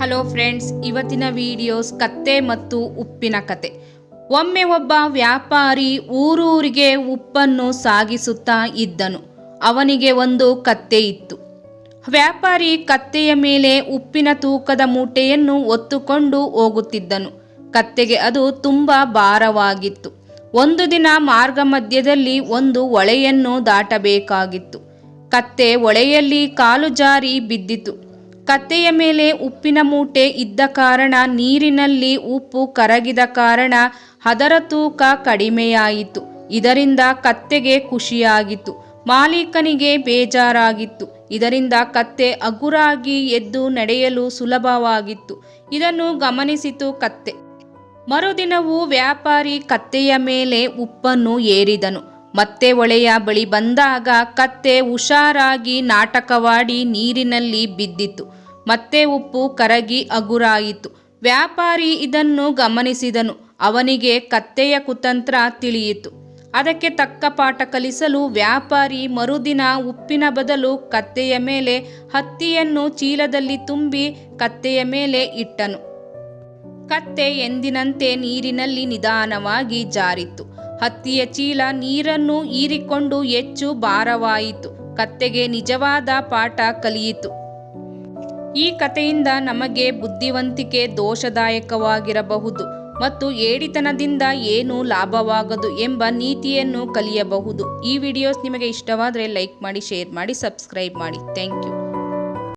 Hello friends ಇವತ್ತಿನ videos ಕತ್ತೆ ಮತ್ತು ಉಪ್ಪಿನ ಕತೆ. ಒಮ್ಮೆ ಒಬ್ಬ ವ್ಯಾಪಾರಿ ಊರೂರಿಗೆ ಉಪ್ಪನ್ನು ಸಾಗಿಸುತ್ತಾ ಇದ್ದನು. ಅವನಿಗೆ ಒಂದು ಕತ್ತೆ ಇತ್ತು. ವ್ಯಾಪಾರಿ ಕತ್ತೆಯ ಮೇಲೆ ಉಪ್ಪಿನ ತೂಕದ ಮೂಟೆಯನ್ನು ಒತ್ತುಕೊಂಡು ಹೋಗುತ್ತಿದ್ದನು. ಕತ್ತೆಗೆ ಅದು ತುಂಬ ಭಾರವಾಗಿತ್ತು. ಒಂದು ದಿನ ಮಾರ್ಗ ಮಧ್ಯದಲ್ಲಿ ಒಂದು ಹೊಳೆಯನ್ನು ದಾಟಬೇಕಾಗಿತ್ತು. ಕತ್ತೆ ಹೊಳೆಯಲ್ಲಿ ಕಾಲು ಜಾರಿ ಬಿದ್ದಿತು. ಕತ್ತೆಯ ಮೇಲೆ ಉಪ್ಪಿನ ಮೂಟೆ ಇದ್ದ ಕಾರಣ ನೀರಿನಲ್ಲಿ ಉಪ್ಪು ಕರಗಿದ ಕಾರಣ ಅದರ ತೂಕ ಕಡಿಮೆಯಾಯಿತು. ಇದರಿಂದ ಕತ್ತೆಗೆ ಖುಷಿಯಾಗಿತ್ತು. ಮಾಲೀಕನಿಗೆ ಬೇಜಾರಾಗಿತ್ತು. ಇದರಿಂದ ಕತ್ತೆ ಹಗುರಾಗಿ ಎದ್ದು ನಡೆಯಲು ಸುಲಭವಾಗಿತ್ತು. ಇದನ್ನು ಗಮನಿಸಿತು ಕತ್ತೆ. ಮರುದಿನವೂ ವ್ಯಾಪಾರಿ ಕತ್ತೆಯ ಮೇಲೆ ಉಪ್ಪನ್ನು ಏರಿದನು. ಮತ್ತೆ ಹೊಳೆಯ ಬಳಿ ಬಂದಾಗ ಕತ್ತೆ ಹುಷಾರಾಗಿ ನಾಟಕವಾಡಿ ನೀರಿನಲ್ಲಿ ಬಿದ್ದಿತು. ಮತ್ತೆ ಉಪ್ಪು ಕರಗಿ ಅಗುರಾಯಿತು. ವ್ಯಾಪಾರಿ ಇದನ್ನು ಗಮನಿಸಿದನು. ಅವನಿಗೆ ಕತ್ತೆಯ ಕುತಂತ್ರ ತಿಳಿಯಿತು. ಅದಕ್ಕೆ ತಕ್ಕ ಪಾಠ ಕಲಿಸಲು ವ್ಯಾಪಾರಿ ಮರುದಿನ ಉಪ್ಪಿನ ಬದಲು ಕತ್ತೆಯ ಮೇಲೆ ಹತ್ತಿಯನ್ನು ಚೀಲದಲ್ಲಿ ತುಂಬಿ ಕತ್ತೆಯ ಮೇಲೆ ಇಟ್ಟನು. ಕತ್ತೆ ಎಂದಿನಂತೆ ನೀರಿನಲ್ಲಿ ನಿಧಾನವಾಗಿ ಜಾರಿತು ಹತ್ತಿಯ ಚೀಲ ನೀರನ್ನು ಹೀರಿಕೊಂಡು ಹೆಚ್ಚು ಭಾರವಾಯಿತು. ಕತ್ತೆಗೆ ನಿಜವಾದ ಪಾಠ ಕಲಿಯಿತು. ಈ ಕಥೆಯಿಂದ ನಮಗೆ ಬುದ್ಧಿವಂತಿಕೆ ದೋಷದಾಯಕವಾಗಿರಬಹುದು ಮತ್ತು ಏಡಿತನದಿಂದ ಏನು ಲಾಭವಾಗದು ಎಂಬ ನೀತಿಯನ್ನು ಕಲಿಯಬಹುದು. ಈ ವಿಡಿಯೋಸ್ ನಿಮಗೆ ಇಷ್ಟವಾದರೆ ಲೈಕ್ ಮಾಡಿ ಶೇರ್ ಮಾಡಿ ಸಬ್ಸ್ಕ್ರೈಬ್ ಮಾಡಿ. Thank you